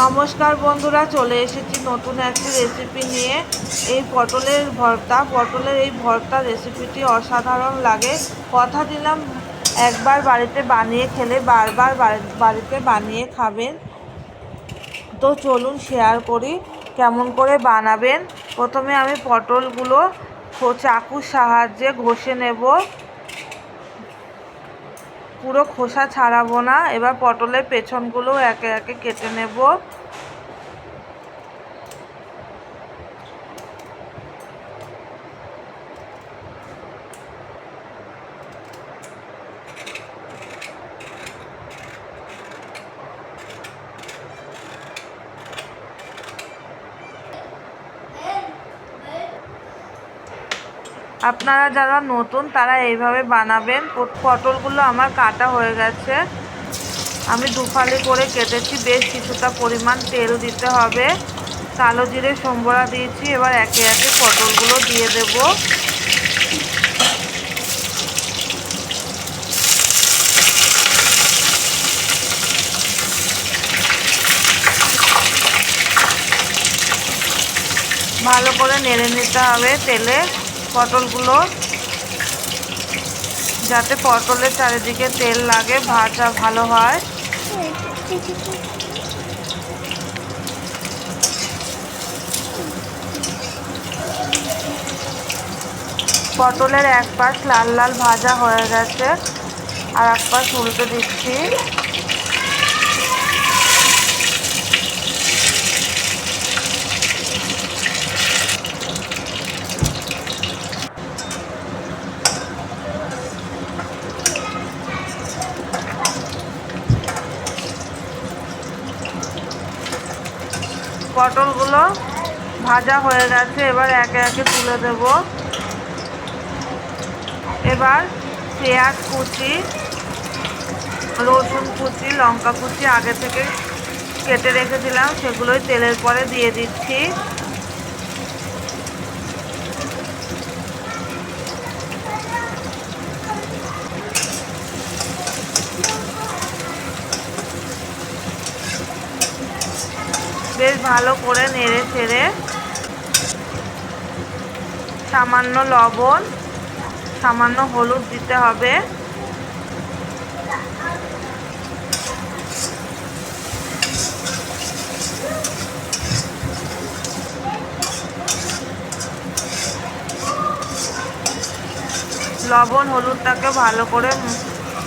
নমস্কার বন্ধুরা, চলে এসেছি নতুন একটি রেসিপি নিয়ে। এই পটলের ভর্তা, পটলের এই ভর্তা রেসিপিটি অসাধারণ লাগে। কথা দিলাম, একবার বাড়িতে বানিয়ে খেলে, বারবার বাড়িতে বানিয়ে খাবেন। তো চলুন শেয়ার করি, কেমন করে বানাবেন। প্রথমে আমি পটলগুলো চাকুর সাহায্যে ঘষে নেব। পুরো খোসা ছাড়াবো না। এবার পটলের পেছনগুলো একে একে কেটে নেব। আপনারা যারা নতুন, তারা এইভাবে বানাবেন। পটলগুলো আমার কাটা হয়ে গেছে। আমি দুফালি করে কেটেছি। বেশ কিছুটা পরিমাণ তেল দিতে হবে। কালো জিরে সম্বরা দিয়েছি। এবার একে একে পটলগুলো দিয়ে দেব। ভালো করে নেড়ে নিতে হবে তেলে। পটলগুলো, যাতে পটলের চারিদিকে তেল লাগে, ভাজা ভালো হয়। পটলের এক পাশ লাল লাল ভাজা হয়ে গেছে, আর এক পাশ উল্টে দিচ্ছি। পটলগুলো ভাজা হয়ে গেছে, এবার একে একে তুলে দেব। এবার পেঁয়াজ কুচি, রসুন কুচি, লঙ্কা কুচি আগে থেকে কেটে রেখেছিলাম, সেগুলোই তেলের পরে দিয়ে দিচ্ছি। বেশ ভালো করে নেড়ে ছেড়ে সামান্য লবণ, সামান্য হলুদ দিতে হবে। লবণ, হলুদটাকে ভালো করে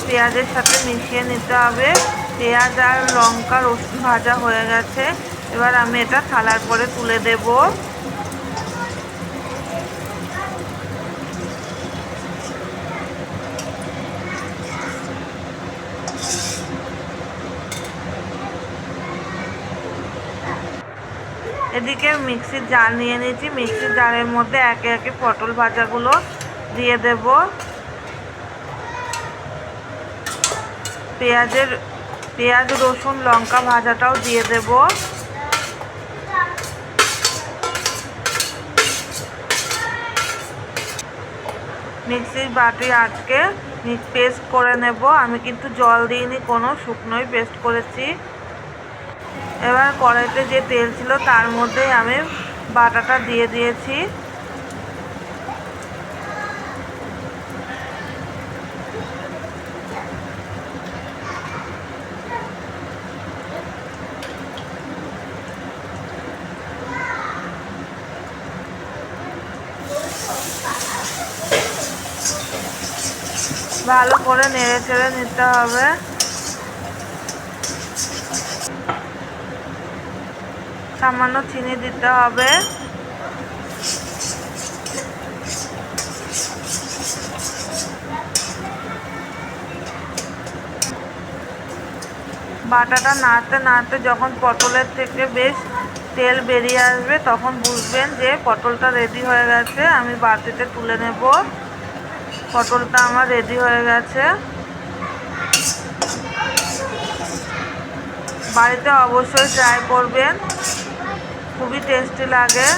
পেঁয়াজের সাথে মিশিয়ে নিতে হবে। পেঁয়াজ আর লঙ্কা রসুন ভাজা হয়ে গেছে। এবার আমি এটা থালার পরে তুলে দেব। এদিকে মিক্সির জার নিয়ে নিয়েছি। মিক্সির জারের মধ্যে একে একে পটল ভাজাগুলো দিয়ে দেব। পেঁয়াজের পেঁয়াজ, রসুন, লঙ্কা ভাজাটাও দিয়ে দেব। মিক্সির বাটি আটকে পেস্ট করে নেব। আমি কিন্তু জল দিইনি, কোনো শুকনোই পেস্ট করেছি। এবার কড়াইতে যে তেল ছিল তার মধ্যেই আমি বাটাটা দিয়ে দিয়েছি। ভালো করে নেড়ে চেড়ে নিতে হবে। সামান্য চিনি দিতে হবে। বাটাটা নাড়তে নাড়তে যখন পটলের থেকে বেশ তেল বেরিয়ে আসবে, তখন বুঝবেন যে পটলটা রেডি হয়ে গেছে, আমি বাটিতে তুলে নেব। পটলটা আমার রেডি হয়ে গেছে। বাড়িতে অবশ্যই ট্রাই করবেন। খুবই টেস্টি লাগে।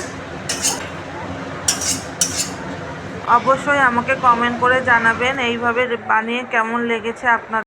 অবশ্যই আমাকে কমেন্ট করে জানাবেন, এইভাবে বানিয়ে কেমন লেগেছে আপনার